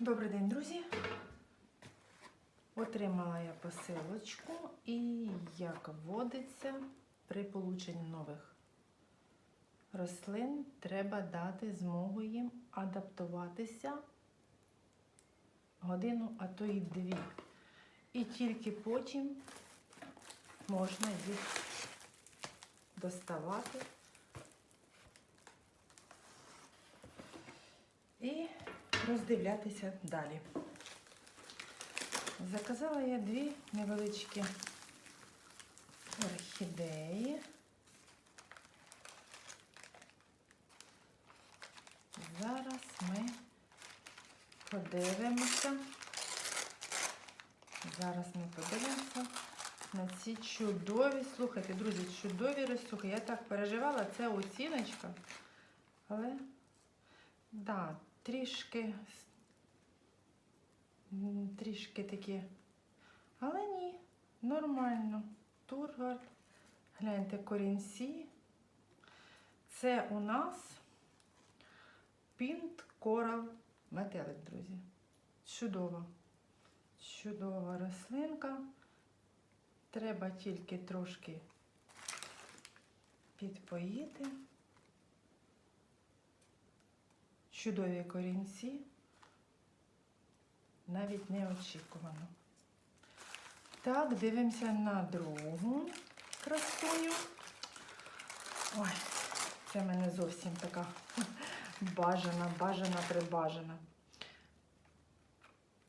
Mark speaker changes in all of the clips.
Speaker 1: Добрий день, друзі. Отримала я посилочку і як водиться при полученні нових рослин треба дати змогу їм адаптуватися годину, а то й дві. І тільки потім можна їх доставати і роздивлятися далі. Заказала я дві невеличкі орхідеї. Зараз ми подивимося. Зараз ми подивимося на ці чудові, слухайте, друзі, чудові розсухи. Я так переживала, це оціночка, але да, трішки, трішки такі. Але ні, нормально. Тургард. Гляньте, корінці. Це у нас Пінт Корал метелик, друзі. Чудова. Чудова рослинка. Треба тільки трошки підпоїти. Чудові корінці. Навіть неочікувано. Так, дивимося на другу красуню. Ой, це мене зовсім така бажана, бажана, прибажана.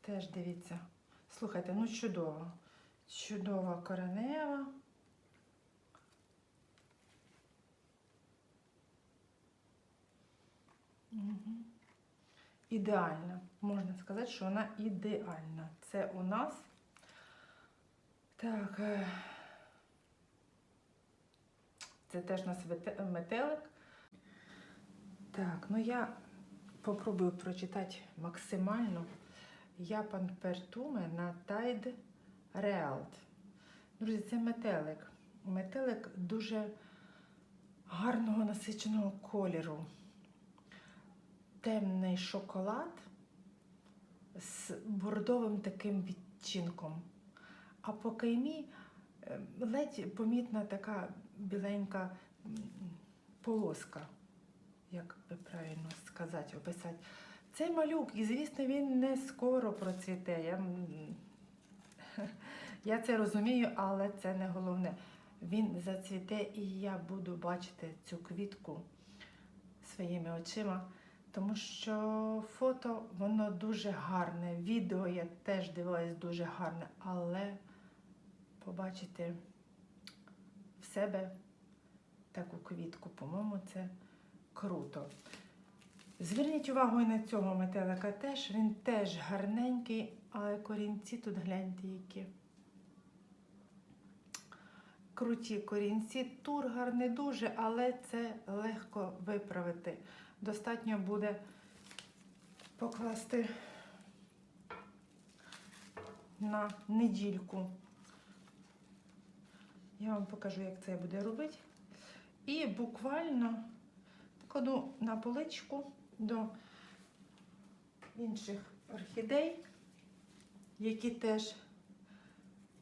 Speaker 1: Теж дивіться. Слухайте, ну чудово. Чудова коренева. Ідеальна. Можна сказати, що вона ідеальна. Це у нас. Так. е, Це теж у нас метелик. Так, ну я попробую прочитати максимально. Япан Пертуме на Tide Realt. Друзі, це метелик. Метелик дуже гарного насиченого кольору. Темний шоколад з бордовим таким відтінком. А по каймі е, ледь помітна така біленька полоска, як би правильно сказати, описати. Цей малюк, і звісно, він не скоро процвіте. Я, я це розумію, але це не головне. Він зацвіте, і я буду бачити цю квітку своїми очима, тому що фото воно дуже гарне. Відео я теж дивилась дуже гарне, але побачити в себе таку квітку, по-моєму, це круто. Зверніть увагу і на цього метелика теж. Він теж гарненький, але корінці тут гляньте які. Круті корінці. Тургар не дуже, але це легко виправити. Достатньо буде покласти на недільку. Я вам покажу, як це буде робити. І буквально кладу на поличку до інших орхідей, які теж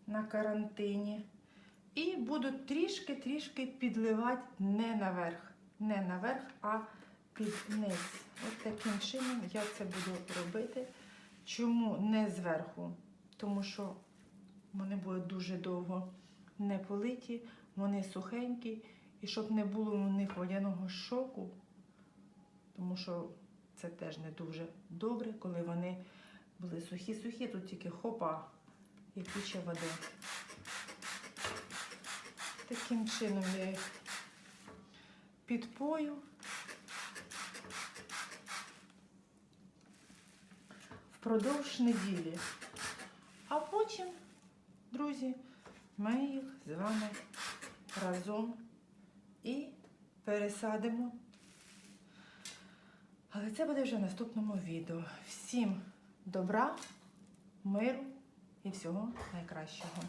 Speaker 1: на карантині. І буду трішки-трішки підливати не наверх, не наверх, а під низ. От таким чином я це буду робити. Чому не зверху? Тому що вони будуть дуже довго не политі, вони сухенькі, і щоб не було у них водяного шоку, тому що це теж не дуже добре, коли вони були сухі-сухі, тут тільки хопа і куча води. Таким чином я їх підпою. Впродовж неділі. А потім, друзі, ми їх з вами разом і пересадимо. Але це буде вже в наступному відео. Всім добра, миру і всього найкращого.